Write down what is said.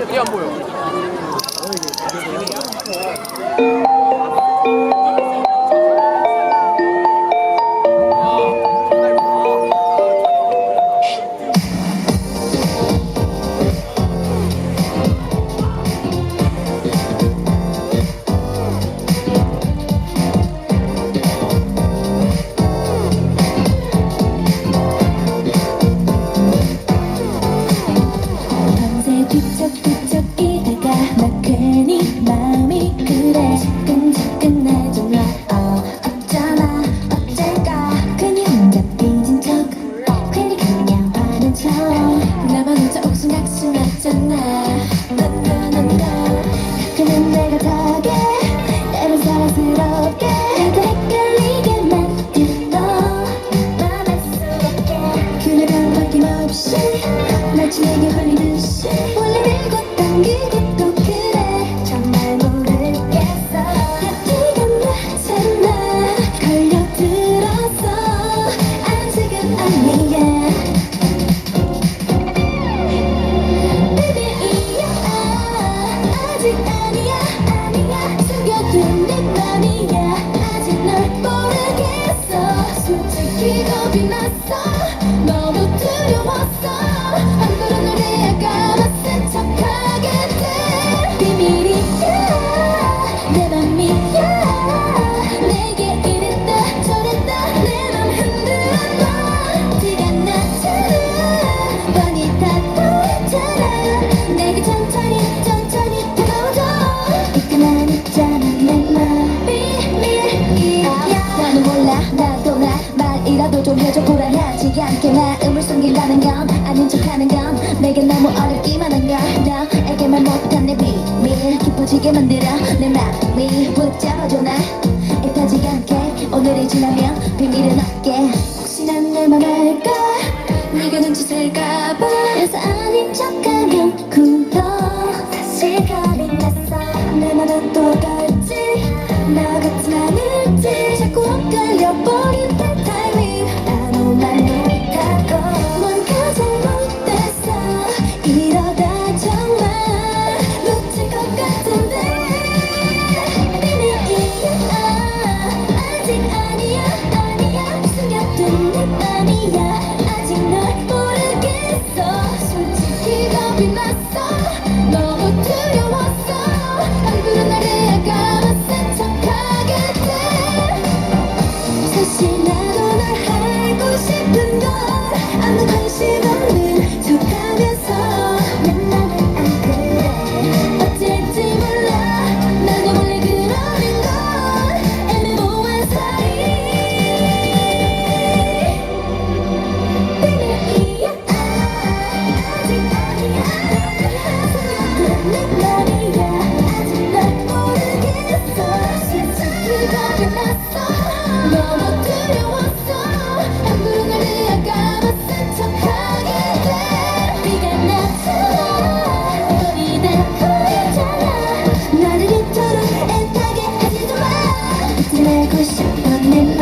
안 보여. 뒤척뒤척 이다가 나 괜히 마음이 그래. 지끈지끈해져 나 어, 어쩌나 어쩔까. 괜히 혼자 삐진 척 괜히 그냥 화는 척. 나만 혼자 옥순각순하잖아. 넌넌넌넌 가끔은 내가 다게 때론 사랑스럽게. 나도 헷갈리게 만든 너 맘할 수 없게. 그녀가 바뀜없이 내게 홀리듯이 원래 당기고 또 그래. 정말 모르겠어. 티가 나잖아 걸려들어서. 아직은 아니야. Baby 이야 아직 아니야. 아니야. 숨겨둔 내 맘이야. 아직 널 모르겠어. 솔직히 겁이 났어 너와 함께 마음을 숨긴다는 건 아닌 척하는 건 내게 너무 어렵기만 한걸. 너에게만 못한 내 비밀 깊어지게 만들어 내 마음이 붙잡아줘 날 애타지 않게 오늘이 지나면 비밀은 없게. 혹시 난내 맘할까? 네가 눈치 챌까봐. 그래서 아닌 척하면 굳어 다시가 밀렸어. 내 맘은 또 덜지? 너 같은 and